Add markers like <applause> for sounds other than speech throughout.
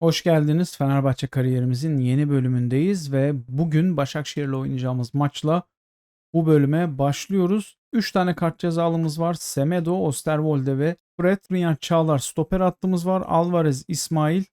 Hoş geldiniz. Fenerbahçe kariyerimizin yeni bölümündeyiz ve bugün Başakşehir'le oynayacağımız maçla bu bölüme başlıyoruz. 3 tane kart cezalımız var. Semedo, Osterwolde ve Fred Riyan Çağlar stoper hattımız var. Alvarez, İsmail.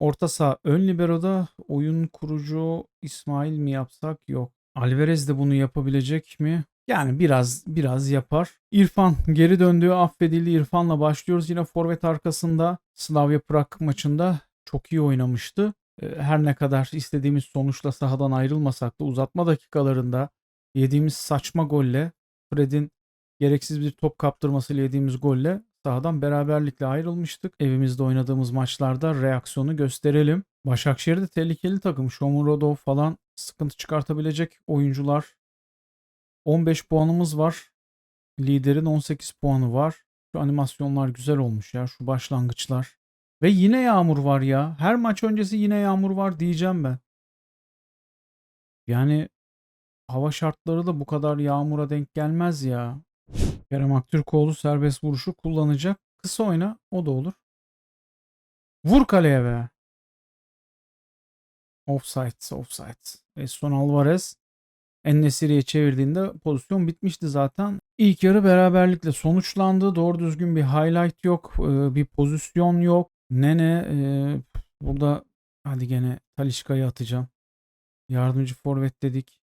Orta saha ön libero'da oyun kurucu İsmail mi yapsak? Yok. Alvarez de bunu yapabilecek mi? Yani biraz biraz yapar. İrfan geri döndüğü affedildi. İrfan'la başlıyoruz. Yine forvet arkasında Slavia Prag maçında çok iyi oynamıştı. Her ne kadar istediğimiz sonuçla sahadan ayrılmasak da uzatma dakikalarında yediğimiz saçma golle Fred'in gereksiz bir top kaptırmasıyla yediğimiz golle sahadan beraberlikle ayrılmıştık. Evimizde oynadığımız maçlarda reaksiyonu gösterelim. Başakşehir de tehlikeli takım. Shomurodov falan sıkıntı çıkartabilecek oyuncular 15 puanımız var. Liderin 18 puanı var. Şu animasyonlar güzel olmuş ya. Şu başlangıçlar. Ve yine yağmur var ya. Her maç öncesi yine yağmur var diyeceğim ben. Yani hava şartları da bu kadar yağmura denk gelmez ya. Kerem Aktürkoğlu serbest vuruşu kullanacak. Kısa oyna o da olur. Vur kaleye be. Offside, offside. Eston Alvarez Ennesiri'ye çevirdiğinde pozisyon bitmişti zaten. İlk yarı beraberlikle sonuçlandı. Doğru düzgün bir highlight yok. e, Bir pozisyon yok. Nene e, burada hadi gene Talişka'yı atacağım. Yardımcı forvet dedik.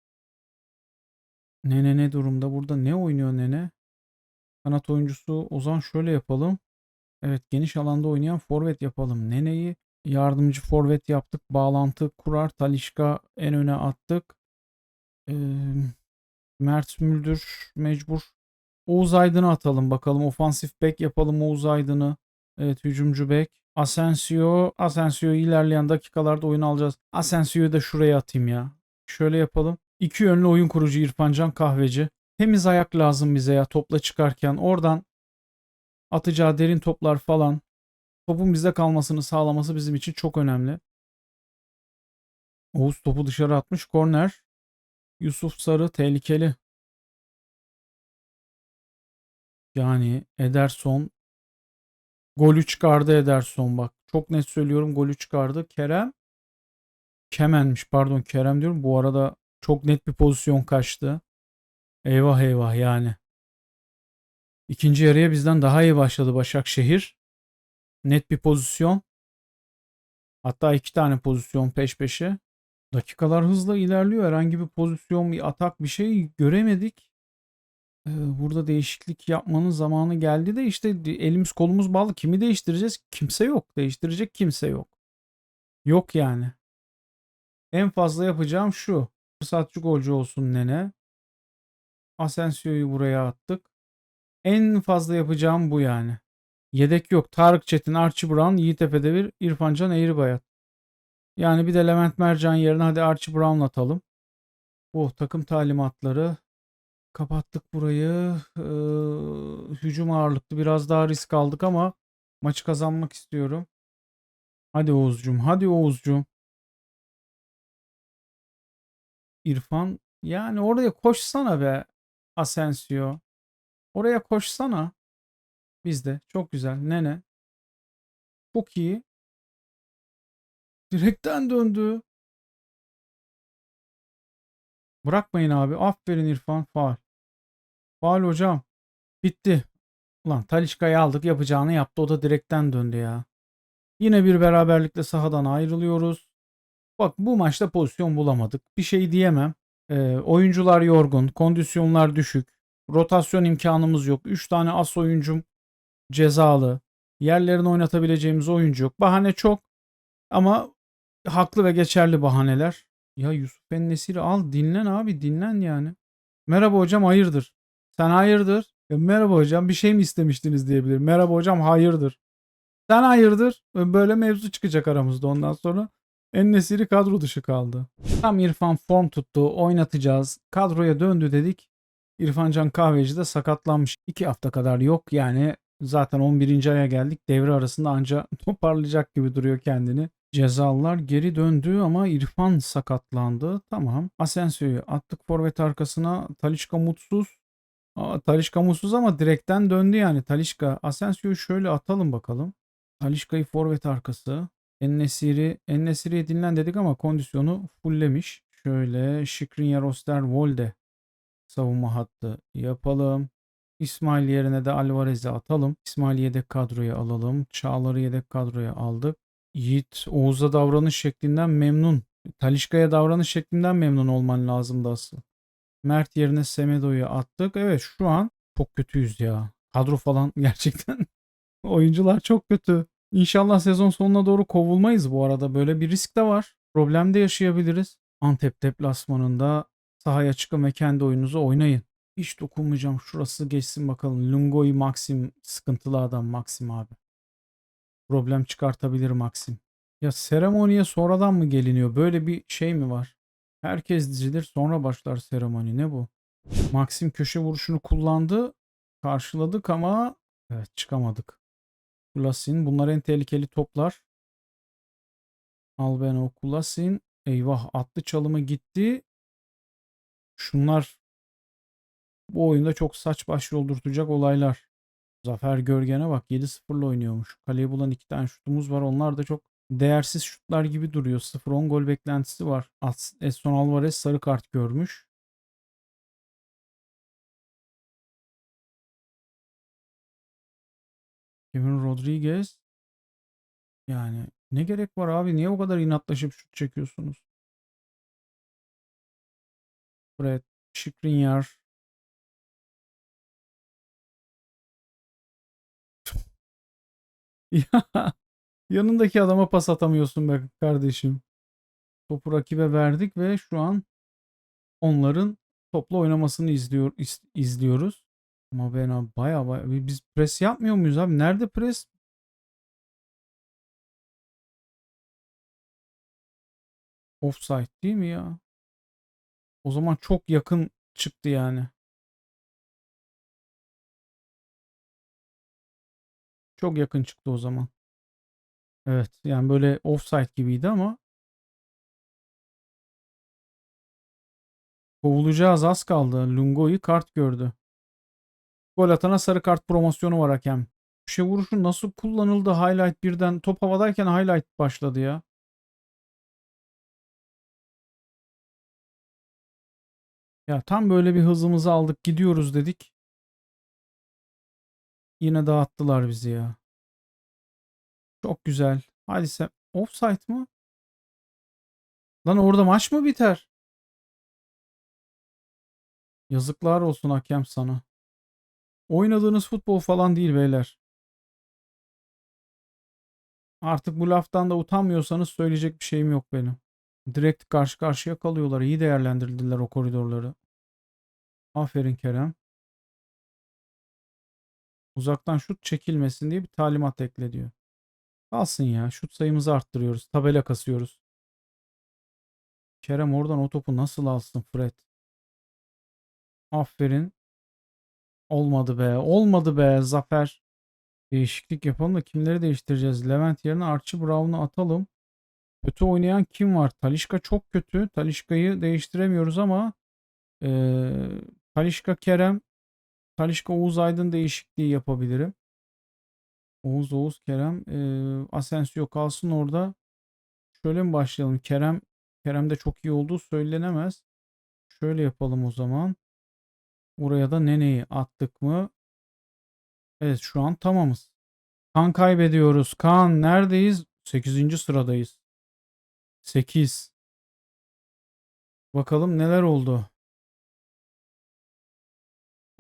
Nene ne durumda? Burada ne oynuyor Nene? Kanat oyuncusu o zaman şöyle yapalım. Evet geniş alanda oynayan forvet yapalım. Nene'yi yardımcı forvet yaptık. Bağlantı kurar. Talişka en öne attık. Ee, Mert Müldür mecbur. Oğuz Aydın'ı atalım bakalım. Ofansif bek yapalım Oğuz Aydın'ı. Evet hücumcu bek. Asensio. Asensio'yu ilerleyen dakikalarda oyun alacağız. Asensio'yu da şuraya atayım ya. Şöyle yapalım. İki yönlü oyun kurucu İrfancan Kahveci. Temiz ayak lazım bize ya topla çıkarken. Oradan atacağı derin toplar falan. Topun bizde kalmasını sağlaması bizim için çok önemli. Oğuz topu dışarı atmış. Korner. Yusuf Sarı tehlikeli. Yani Ederson golü çıkardı Ederson bak. Çok net söylüyorum golü çıkardı. Kerem Kemenmiş pardon Kerem diyorum. Bu arada çok net bir pozisyon kaçtı. Eyvah eyvah yani. İkinci yarıya bizden daha iyi başladı Başakşehir. Net bir pozisyon. Hatta iki tane pozisyon peş peşe. Dakikalar hızla ilerliyor. Herhangi bir pozisyon, bir atak bir şey göremedik. Burada değişiklik yapmanın zamanı geldi de işte elimiz kolumuz bağlı. Kimi değiştireceğiz? Kimse yok. Değiştirecek kimse yok. Yok yani. En fazla yapacağım şu. Fırsatçı golcü olsun Nene. Asensio'yu buraya attık. En fazla yapacağım bu yani. Yedek yok. Tarık Çetin, Archie Brown, Yiğit Efedevir, İrfancan Eğribayat. Yani bir de Levent Mercan yerine hadi Archie Brown atalım. Oh takım talimatları. Kapattık burayı. Ee, hücum ağırlıklı biraz daha risk aldık ama maçı kazanmak istiyorum. Hadi Oğuzcum, hadi Oğuzcum. İrfan yani oraya koşsana be Asensio. Oraya koşsana. Bizde çok güzel. Nene. Çok iyi. Direkten döndü. Bırakmayın abi. Aferin İrfan. Faal. Faal hocam. Bitti. Ulan Talişka'yı aldık yapacağını yaptı. O da direkten döndü ya. Yine bir beraberlikle sahadan ayrılıyoruz. Bak bu maçta pozisyon bulamadık. Bir şey diyemem. Ee, oyuncular yorgun. Kondisyonlar düşük. Rotasyon imkanımız yok. 3 tane as oyuncum cezalı. Yerlerini oynatabileceğimiz oyuncu yok. Bahane çok. Ama haklı ve geçerli bahaneler. Ya Yusuf Ennesiri al dinlen abi dinlen yani. Merhaba hocam hayırdır? Sen hayırdır? Ya merhaba hocam bir şey mi istemiştiniz diyebilir. Merhaba hocam hayırdır? Sen hayırdır? Böyle mevzu çıkacak aramızda ondan sonra. Ennesiri kadro dışı kaldı. Tam İrfan form tuttu oynatacağız. Kadroya döndü dedik. İrfancan Kahveci de sakatlanmış. 2 hafta kadar yok yani zaten 11. aya geldik. Devre arasında anca <laughs> toparlayacak gibi duruyor kendini. Cezalılar geri döndü ama İrfan sakatlandı. Tamam. Asensio'yu attık forvet arkasına. Talişka mutsuz. Aa, Talişka mutsuz ama direkten döndü yani. Talişka. Asensio'yu şöyle atalım bakalım. Talişka'yı forvet arkası. Ennesiri, Ennesiri'ye dinlen dedik ama kondisyonu fulllemiş. Şöyle Şikrinyar Osterwolde savunma hattı yapalım. İsmail yerine de Alvarez'i atalım. İsmail yedek kadroya alalım. Çağlar'ı yedek kadroya aldık. Yiğit Oğuz'a davranış şeklinden memnun. Talişka'ya davranış şeklinden memnun olman lazımdı asıl. Mert yerine Semedo'yu attık. Evet şu an çok kötüyüz ya. Kadro falan <laughs> gerçekten oyuncular çok kötü. İnşallah sezon sonuna doğru kovulmayız bu arada. Böyle bir risk de var. Problem de yaşayabiliriz. Antep deplasmanında sahaya çıkın ve kendi oyununuzu oynayın. Hiç dokunmayacağım. Şurası geçsin bakalım. Lungo'yu Maxim sıkıntılı adam Maxim abi. Problem çıkartabilir Maxim. Ya seremoniye sonradan mı geliniyor? Böyle bir şey mi var? Herkes dizilir sonra başlar seremoni. Ne bu? Maxim köşe vuruşunu kullandı. Karşıladık ama evet çıkamadık. Kulasin. Bunlar en tehlikeli toplar. Albeno Kulasin. Eyvah atlı çalımı gitti. Şunlar bu oyunda çok saç baş yoldurtacak olaylar. Zafer Görgen'e bak 7-0'la oynuyormuş. Kaleyi bulan iki tane şutumuz var. Onlar da çok değersiz şutlar gibi duruyor. 0-10 gol beklentisi var. Edson Alvarez sarı kart görmüş. Kevin Rodriguez yani ne gerek var abi? Niye o kadar inatlaşıp şut çekiyorsunuz? Fred, Skriniar. Ya yanındaki adama pas atamıyorsun be kardeşim. Topu rakibe verdik ve şu an onların topla oynamasını izliyor iz- izliyoruz. Ama ben abi baya baya biz pres yapmıyor muyuz abi? Nerede pres? Offside değil mi ya? O zaman çok yakın çıktı yani. Çok yakın çıktı o zaman. Evet yani böyle offside gibiydi ama kovulacağız az kaldı. Lungo'yu kart gördü. Gol atana sarı kart promosyonu var hakem. Köşe vuruşu nasıl kullanıldı highlight birden top havadayken highlight başladı ya. Ya tam böyle bir hızımızı aldık gidiyoruz dedik. Yine dağıttılar bizi ya. Çok güzel. Hadi sen offside mı? Lan orada maç mı biter? Yazıklar olsun hakem sana. Oynadığınız futbol falan değil beyler. Artık bu laftan da utanmıyorsanız söyleyecek bir şeyim yok benim. Direkt karşı karşıya kalıyorlar. İyi değerlendirdiler o koridorları. Aferin Kerem. Uzaktan şut çekilmesin diye bir talimat ekle diyor. Kalsın ya. Şut sayımızı arttırıyoruz. Tabela kasıyoruz. Kerem oradan o topu nasıl alsın Fred? Aferin. Olmadı be. Olmadı be Zafer. Değişiklik yapalım da kimleri değiştireceğiz? Levent yerine Archie Brown'u atalım. Kötü oynayan kim var? Talişka çok kötü. Talişka'yı değiştiremiyoruz ama ee, Talişka Kerem Talişka Oğuz Aydın değişikliği yapabilirim. Oğuz Oğuz Kerem ee, Asensio kalsın orada. Şöyle mi başlayalım? Kerem Kerem de çok iyi olduğu söylenemez. Şöyle yapalım o zaman. Oraya da Nene'yi attık mı? Evet şu an tamamız. Kan kaybediyoruz. Kan neredeyiz? 8. sıradayız. 8. Bakalım neler oldu.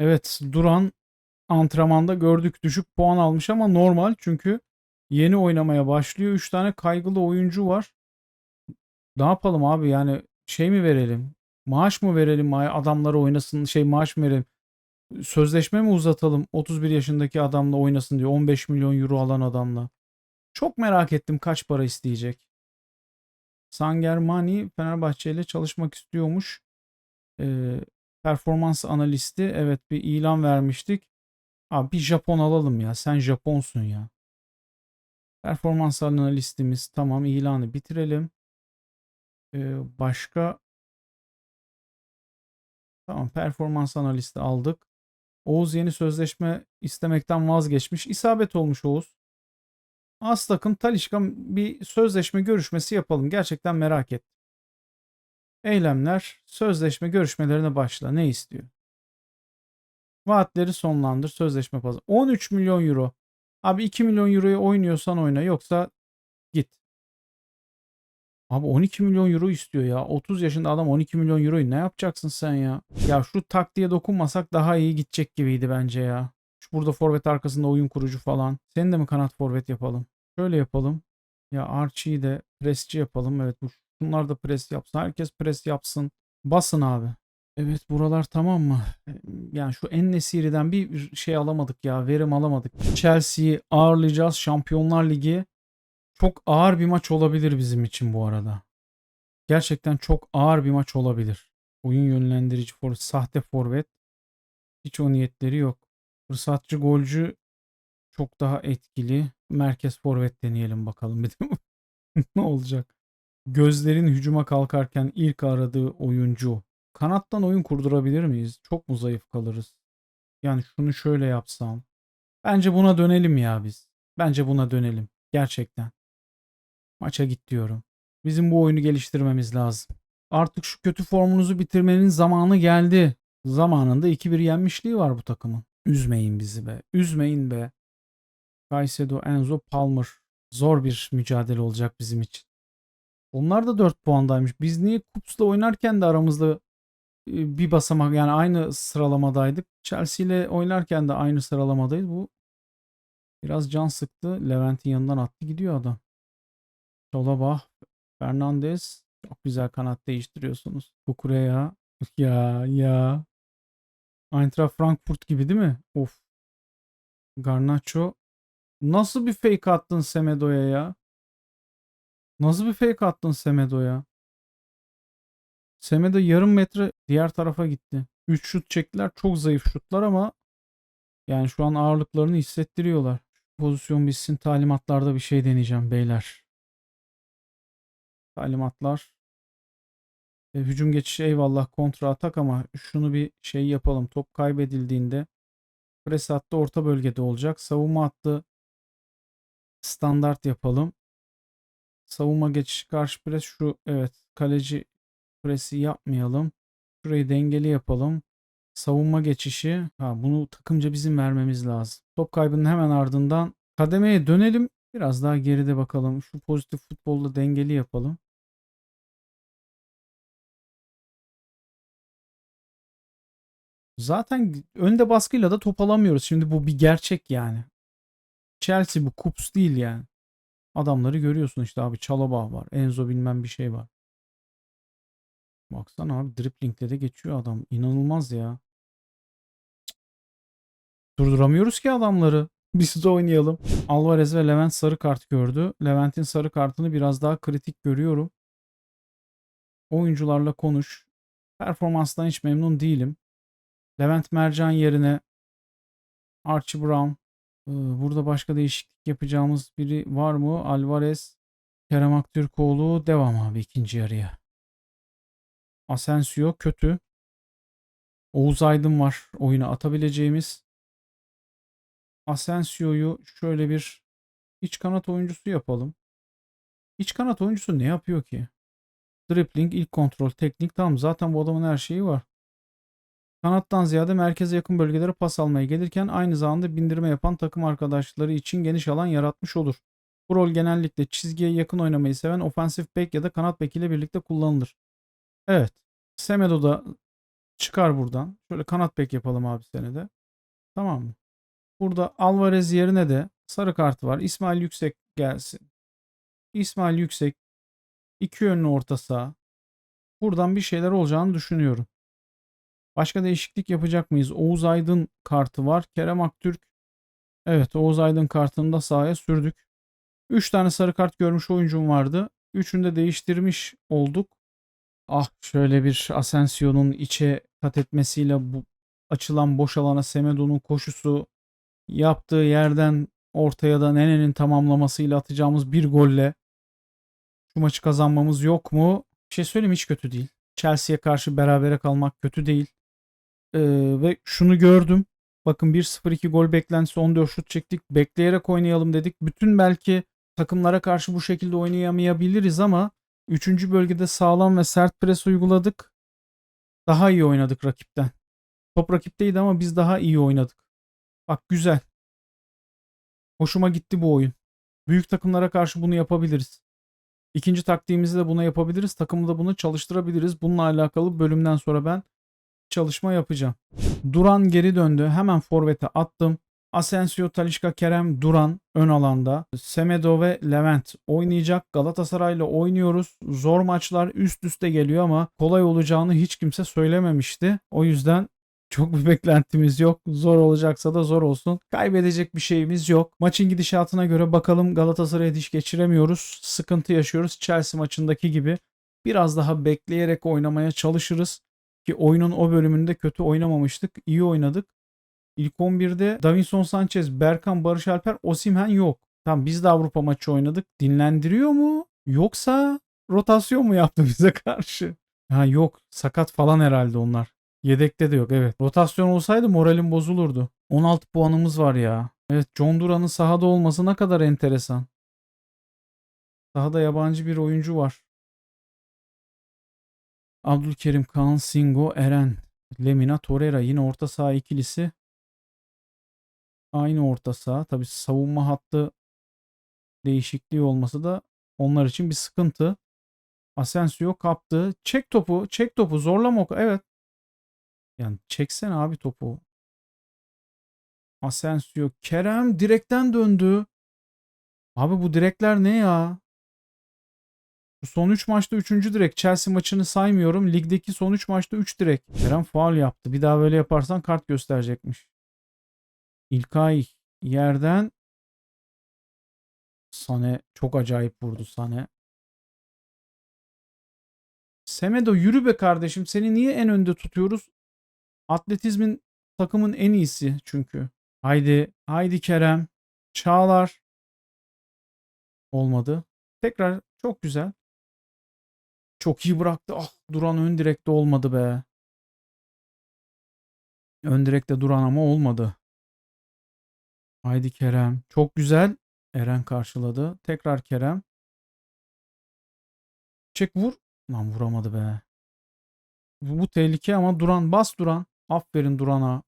Evet Duran antrenmanda gördük düşük puan almış ama normal çünkü yeni oynamaya başlıyor. 3 tane kaygılı oyuncu var. Ne yapalım abi yani şey mi verelim? Maaş mı verelim adamlara oynasın şey maaş mı verelim? Sözleşme mi uzatalım 31 yaşındaki adamla oynasın diyor 15 milyon euro alan adamla. Çok merak ettim kaç para isteyecek. Sangermani Fenerbahçe ile çalışmak istiyormuş. Ee, performans analisti evet bir ilan vermiştik. Abi bir Japon alalım ya. Sen Japonsun ya. Performans analistimiz tamam ilanı bitirelim. Ee, başka tamam performans analisti aldık. Oğuz yeni sözleşme istemekten vazgeçmiş. İsabet olmuş Oğuz. Aslak'ın Talişka bir sözleşme görüşmesi yapalım. Gerçekten merak et. Eylemler sözleşme görüşmelerine başla. Ne istiyor? Vaatleri sonlandır. Sözleşme pazar. 13 milyon euro. Abi 2 milyon euroyu oynuyorsan oyna. Yoksa git. Abi 12 milyon euro istiyor ya. 30 yaşında adam 12 milyon euroyu ne yapacaksın sen ya? Ya şu taktiğe dokunmasak daha iyi gidecek gibiydi bence ya. Şu burada forvet arkasında oyun kurucu falan. Seni de mi kanat forvet yapalım? Şöyle yapalım. Ya Archie'yi de presçi yapalım. Evet bu bunlar da pres yapsın. Herkes pres yapsın. Basın abi. Evet buralar tamam mı? Yani şu En-Nesyri'den bir şey alamadık ya. Verim alamadık. Chelsea'yi ağırlayacağız. Şampiyonlar Ligi çok ağır bir maç olabilir bizim için bu arada. Gerçekten çok ağır bir maç olabilir. Oyun yönlendirici forvet, sahte forvet. Hiç o niyetleri yok. Fırsatçı golcü çok daha etkili. Merkez forvet deneyelim bakalım <laughs> bir de ne olacak. Gözlerin hücuma kalkarken ilk aradığı oyuncu. Kanattan oyun kurdurabilir miyiz? Çok mu zayıf kalırız? Yani şunu şöyle yapsam. Bence buna dönelim ya biz. Bence buna dönelim. Gerçekten. Maça git diyorum. Bizim bu oyunu geliştirmemiz lazım. Artık şu kötü formunuzu bitirmenin zamanı geldi. Zamanında 2-1 yenmişliği var bu takımın. Üzmeyin bizi be. Üzmeyin be. Caicedo, Enzo, Palmer. Zor bir mücadele olacak bizim için. Onlar da 4 puandaymış. Biz niye Kups'la oynarken de aramızda e, bir basamak yani aynı sıralamadaydık. Chelsea ile oynarken de aynı sıralamadayız. Bu biraz can sıktı. Levent'in yanından attı gidiyor adam. Sola bak. Fernandez. Çok güzel kanat değiştiriyorsunuz. Kukureya. Ya ya. Eintracht Frankfurt gibi değil mi? Of. Garnacho. Nasıl bir fake attın Semedo'ya ya? Nasıl bir fake attın Semedo'ya? Semedo yarım metre diğer tarafa gitti. 3 şut çektiler. Çok zayıf şutlar ama yani şu an ağırlıklarını hissettiriyorlar. Pozisyon bitsin talimatlarda bir şey deneyeceğim beyler. Talimatlar. E, hücum geçişi eyvallah kontra atak ama şunu bir şey yapalım. Top kaybedildiğinde pres hattı orta bölgede olacak. Savunma hattı standart yapalım. Savunma geçişi karşı pres şu evet kaleci presi yapmayalım. Şurayı dengeli yapalım. Savunma geçişi. Ha, bunu takımca bizim vermemiz lazım. Top kaybının hemen ardından kademeye dönelim. Biraz daha geride bakalım. Şu pozitif futbolda dengeli yapalım. Zaten önde baskıyla da top alamıyoruz. Şimdi bu bir gerçek yani. Chelsea bu kups değil yani. Adamları görüyorsun işte abi Çalabağ var. Enzo bilmem bir şey var. Baksana abi driplingle de geçiyor adam. İnanılmaz ya. Durduramıyoruz ki adamları. <laughs> Biz de oynayalım. Alvarez ve Levent sarı kart gördü. Levent'in sarı kartını biraz daha kritik görüyorum. Oyuncularla konuş. Performanstan hiç memnun değilim. Levent Mercan yerine Archie Brown. Ee, Burada başka değişiklik yapacağımız biri var mı? Alvarez, Kerem Aktürkoğlu devam abi ikinci yarıya. Asensio kötü. Oğuz Aydın var oyuna atabileceğimiz. Asensio'yu şöyle bir iç kanat oyuncusu yapalım. İç kanat oyuncusu ne yapıyor ki? Dribbling, ilk kontrol, teknik tamam zaten bu adamın her şeyi var. Kanattan ziyade merkeze yakın bölgelere pas almaya gelirken aynı zamanda bindirme yapan takım arkadaşları için geniş alan yaratmış olur. Bu rol genellikle çizgiye yakın oynamayı seven ofensif bek ya da kanat bek ile birlikte kullanılır. Evet. Semedo da çıkar buradan. Şöyle kanat bek yapalım abi seni de. Tamam mı? Burada Alvarez yerine de sarı kartı var. İsmail Yüksek gelsin. İsmail Yüksek iki yönlü orta saha. Buradan bir şeyler olacağını düşünüyorum. Başka değişiklik yapacak mıyız? Oğuz Aydın kartı var. Kerem Aktürk. Evet Oğuz Aydın kartını da sahaya sürdük. 3 tane sarı kart görmüş oyuncum vardı. Üçünü de değiştirmiş olduk. Ah şöyle bir Asensio'nun içe kat etmesiyle bu açılan boş alana Semedo'nun koşusu yaptığı yerden ortaya da Nene'nin tamamlamasıyla atacağımız bir golle şu maçı kazanmamız yok mu? Bir şey söyleyeyim hiç kötü değil. Chelsea'ye karşı berabere kalmak kötü değil. Ee, ve şunu gördüm. Bakın 1-0-2 gol beklentisi 14 şut çektik. Bekleyerek oynayalım dedik. Bütün belki takımlara karşı bu şekilde oynayamayabiliriz ama 3. bölgede sağlam ve sert pres uyguladık. Daha iyi oynadık rakipten. Top rakipteydi ama biz daha iyi oynadık. Bak güzel. Hoşuma gitti bu oyun. Büyük takımlara karşı bunu yapabiliriz. İkinci taktiğimizi de buna yapabiliriz. Takımı da bunu çalıştırabiliriz. Bununla alakalı bölümden sonra ben çalışma yapacağım. Duran geri döndü. Hemen forvete attım. Asensio, Talişka, Kerem, Duran ön alanda. Semedo ve Levent oynayacak. Galatasaray'la oynuyoruz. Zor maçlar üst üste geliyor ama kolay olacağını hiç kimse söylememişti. O yüzden çok bir beklentimiz yok. Zor olacaksa da zor olsun. Kaybedecek bir şeyimiz yok. Maçın gidişatına göre bakalım Galatasaray'a diş geçiremiyoruz. Sıkıntı yaşıyoruz. Chelsea maçındaki gibi. Biraz daha bekleyerek oynamaya çalışırız. Ki oyunun o bölümünde kötü oynamamıştık. İyi oynadık. İlk 11'de Davinson Sanchez, Berkan, Barış Alper, Osimhen yok. Tamam biz de Avrupa maçı oynadık. Dinlendiriyor mu? Yoksa rotasyon mu yaptı <laughs> bize karşı? Ha yok. Sakat falan herhalde onlar. Yedekte de yok evet. Rotasyon olsaydı moralim bozulurdu. 16 puanımız var ya. Evet John Duran'ın sahada olması ne kadar enteresan. Sahada yabancı bir oyuncu var. Abdülkerim, Kaan, Singo, Eren, Lemina, Torreira yine orta saha ikilisi. Aynı orta saha. Tabi savunma hattı değişikliği olması da onlar için bir sıkıntı. Asensio kaptı. Çek topu. Çek topu. Zorlama. o- Evet. Yani çeksene abi topu. Asensio. Kerem direkten döndü. Abi bu direkler ne ya? Son 3 maçta 3. direk. Chelsea maçını saymıyorum. Ligdeki son 3 maçta 3 direk. Kerem faul yaptı. Bir daha böyle yaparsan kart gösterecekmiş. İlkay yerden Sane çok acayip vurdu Sane. Semedo yürü be kardeşim. Seni niye en önde tutuyoruz? Atletizmin takımın en iyisi çünkü. Haydi, haydi Kerem. Çağlar. Olmadı. Tekrar çok güzel. Çok iyi bıraktı. Ah duran ön direkte olmadı be. Ön direkte duran ama olmadı. Haydi Kerem. Çok güzel. Eren karşıladı. Tekrar Kerem. Çek vur. Lan vuramadı be. Bu, bu tehlike ama Duran bas Duran. Aferin Duran'a.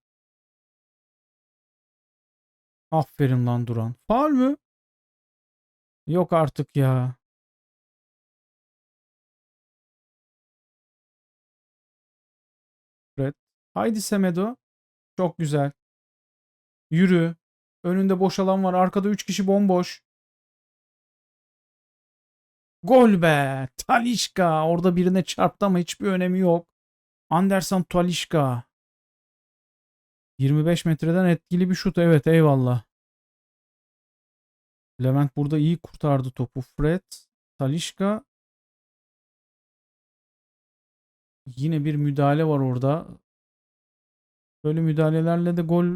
Aferin lan Duran. Faul mü? Yok artık ya. Haydi Semedo. Çok güzel. Yürü. Önünde boş alan var. Arkada 3 kişi bomboş. Gol be. Talişka. Orada birine çarptı ama hiçbir önemi yok. Anderson Talişka. 25 metreden etkili bir şut. Evet eyvallah. Levent burada iyi kurtardı topu. Fred. Talişka. Yine bir müdahale var orada. Böyle müdahalelerle de gol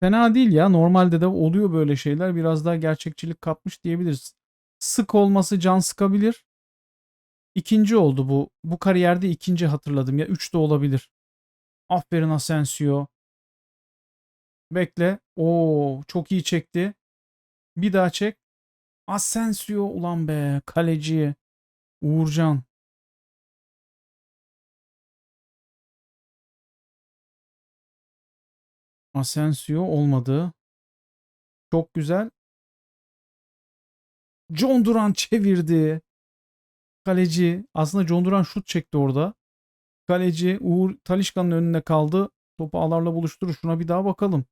fena değil ya. Normalde de oluyor böyle şeyler. Biraz daha gerçekçilik katmış diyebiliriz. Sık olması can sıkabilir. İkinci oldu bu. Bu kariyerde ikinci hatırladım ya. Üç de olabilir. Aferin Asensio. Bekle. Oo çok iyi çekti. Bir daha çek. Asensio ulan be kaleci. Uğurcan. Asensio olmadı. Çok güzel. John Duran çevirdi. Kaleci. Aslında John Duran şut çekti orada. Kaleci Uğur Talişka'nın önünde kaldı. Topu ağlarla buluşturur. Şuna bir daha bakalım.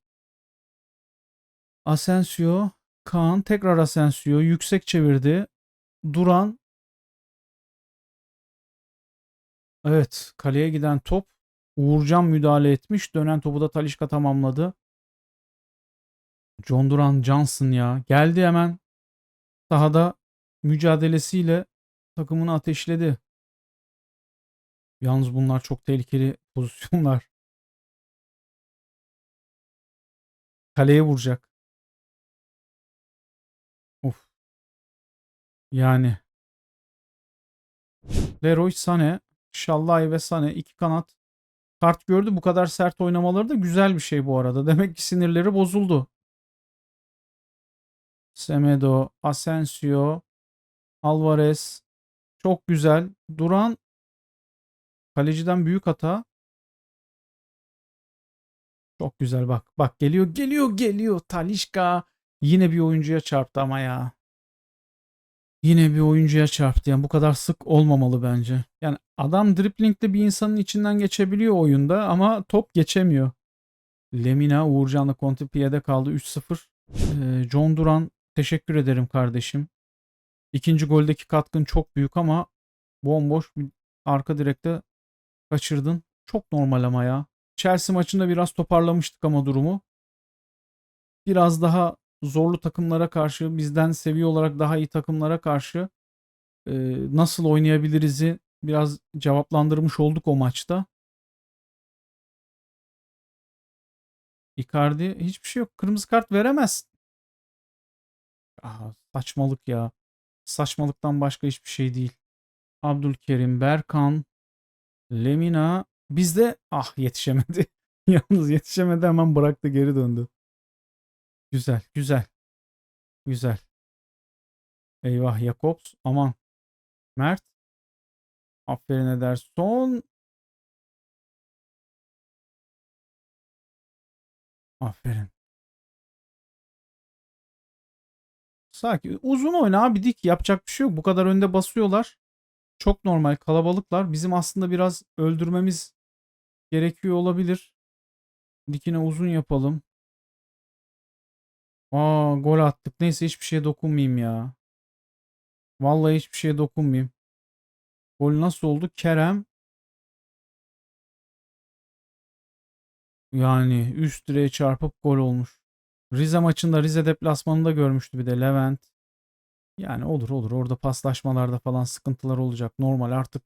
Asensio. Kaan. Tekrar Asensio. Yüksek çevirdi. Duran. Evet. Kaleye giden top. Uğurcan müdahale etmiş. Dönen topu da Talişka tamamladı. John Duran Johnson ya. Geldi hemen. Sahada mücadelesiyle takımını ateşledi. Yalnız bunlar çok tehlikeli <laughs> pozisyonlar. Kaleye vuracak. Of. Yani. Leroy Sané, Şallay ve Sané iki kanat kart gördü. Bu kadar sert oynamaları da güzel bir şey bu arada. Demek ki sinirleri bozuldu. Semedo, Asensio, Alvarez. Çok güzel. Duran kaleciden büyük hata. Çok güzel bak. Bak geliyor geliyor geliyor. Talişka yine bir oyuncuya çarptı ama ya. Yine bir oyuncuya çarptı. Yani bu kadar sık olmamalı bence. Yani adam driplingle bir insanın içinden geçebiliyor oyunda ama top geçemiyor. Lemina Uğurcan'la Kontipiye'de kaldı 3-0. Ee, John Duran teşekkür ederim kardeşim. İkinci goldeki katkın çok büyük ama bomboş bir arka direkte kaçırdın. Çok normal ama ya. Chelsea maçında biraz toparlamıştık ama durumu. Biraz daha zorlu takımlara karşı, bizden seviye olarak daha iyi takımlara karşı e, nasıl oynayabiliriz'i biraz cevaplandırmış olduk o maçta. Icardi hiçbir şey yok. Kırmızı kart veremez. Aha, saçmalık ya. Saçmalıktan başka hiçbir şey değil. Abdülkerim, Berkan, Lemina bizde ah yetişemedi. <laughs> Yalnız yetişemedi hemen bıraktı geri döndü. Güzel, güzel. Güzel. Eyvah Jakobs. Aman. Mert. Aferin Ederson. Aferin. Sakin. Uzun oyna abi dik. Yapacak bir şey yok. Bu kadar önde basıyorlar. Çok normal. Kalabalıklar. Bizim aslında biraz öldürmemiz gerekiyor olabilir. Dikine uzun yapalım. Aa gol attık. Neyse hiçbir şeye dokunmayayım ya. Vallahi hiçbir şeye dokunmayayım. Gol nasıl oldu? Kerem. Yani üst direğe çarpıp gol olmuş. Rize maçında Rize deplasmanında görmüştü bir de Levent. Yani olur olur. Orada paslaşmalarda falan sıkıntılar olacak. Normal artık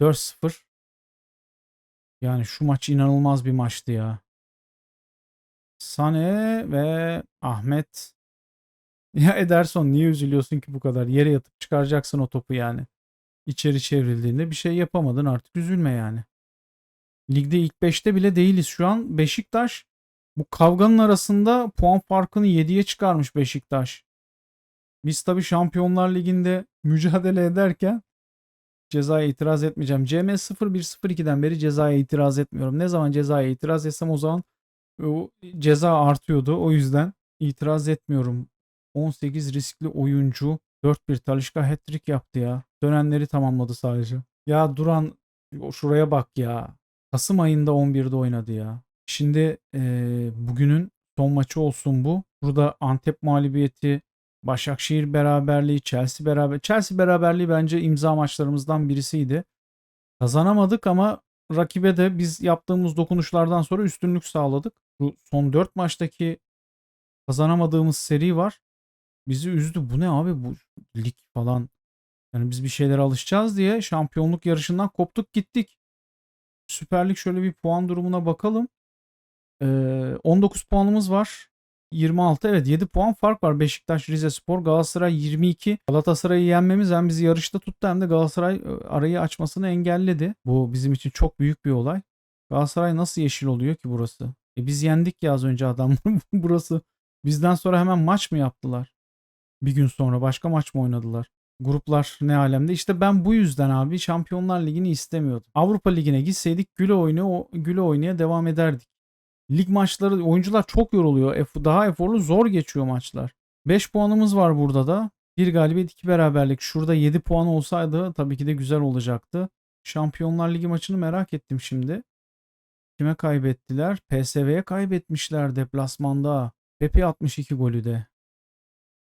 4-0. Yani şu maç inanılmaz bir maçtı ya. Sane ve Ahmet. Ya Ederson niye üzülüyorsun ki bu kadar? Yere yatıp çıkaracaksın o topu yani. İçeri çevrildiğinde bir şey yapamadın artık üzülme yani. Ligde ilk 5'te bile değiliz şu an. Beşiktaş bu kavganın arasında puan farkını 7'ye çıkarmış Beşiktaş. Biz tabi Şampiyonlar Ligi'nde <laughs> mücadele ederken cezaya itiraz etmeyeceğim. CM 0102'den beri cezaya itiraz etmiyorum. Ne zaman cezaya itiraz etsem o zaman o ceza artıyordu. O yüzden itiraz etmiyorum. 18 riskli oyuncu 4-1 Talişka hat-trick yaptı ya. Dönenleri tamamladı sadece. Ya Duran şuraya bak ya. Kasım ayında 11'de oynadı ya. Şimdi e, bugünün son maçı olsun bu. Burada Antep mağlubiyeti, Başakşehir beraberliği, Chelsea beraber Chelsea beraberliği bence imza maçlarımızdan birisiydi. Kazanamadık ama rakibe de biz yaptığımız dokunuşlardan sonra üstünlük sağladık. Bu son 4 maçtaki kazanamadığımız seri var. Bizi üzdü. Bu ne abi bu lig falan. Yani biz bir şeylere alışacağız diye şampiyonluk yarışından koptuk gittik. Süper Lig şöyle bir puan durumuna bakalım. Ee, 19 puanımız var. 26 evet 7 puan fark var Beşiktaş, Rize Spor, Galatasaray 22. Galatasaray'ı yenmemiz hem bizi yarışta tuttu hem de Galatasaray e, arayı açmasını engelledi. Bu bizim için çok büyük bir olay. Galatasaray nasıl yeşil oluyor ki burası? E biz yendik ya az önce adamları <laughs> burası. Bizden sonra hemen maç mı yaptılar? Bir gün sonra başka maç mı oynadılar? Gruplar ne alemde? İşte ben bu yüzden abi Şampiyonlar Ligi'ni istemiyordum. Avrupa Ligi'ne gitseydik güle oynaya, o güle oynaya devam ederdik. Lig maçları oyuncular çok yoruluyor. Daha eforlu zor geçiyor maçlar. 5 puanımız var burada da. Bir galibiyet iki beraberlik. Şurada 7 puan olsaydı tabii ki de güzel olacaktı. Şampiyonlar Ligi maçını merak ettim şimdi. Kime kaybettiler? PSV'ye kaybetmişler deplasmanda. Pepe 62 golü de.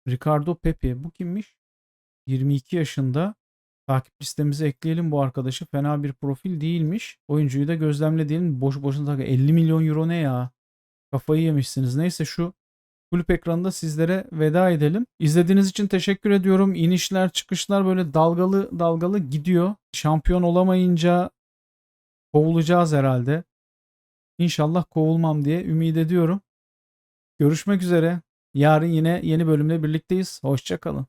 Ricardo Pepe. Bu kimmiş? 22 yaşında. Takip listemize ekleyelim bu arkadaşı. Fena bir profil değilmiş. Oyuncuyu da gözlemle. Boş boşuna takı. 50 milyon euro ne ya? Kafayı yemişsiniz. Neyse şu kulüp ekranında sizlere veda edelim. İzlediğiniz için teşekkür ediyorum. İnişler çıkışlar böyle dalgalı dalgalı gidiyor. Şampiyon olamayınca kovulacağız herhalde. İnşallah kovulmam diye ümit ediyorum. Görüşmek üzere. Yarın yine yeni bölümle birlikteyiz. Hoşçakalın.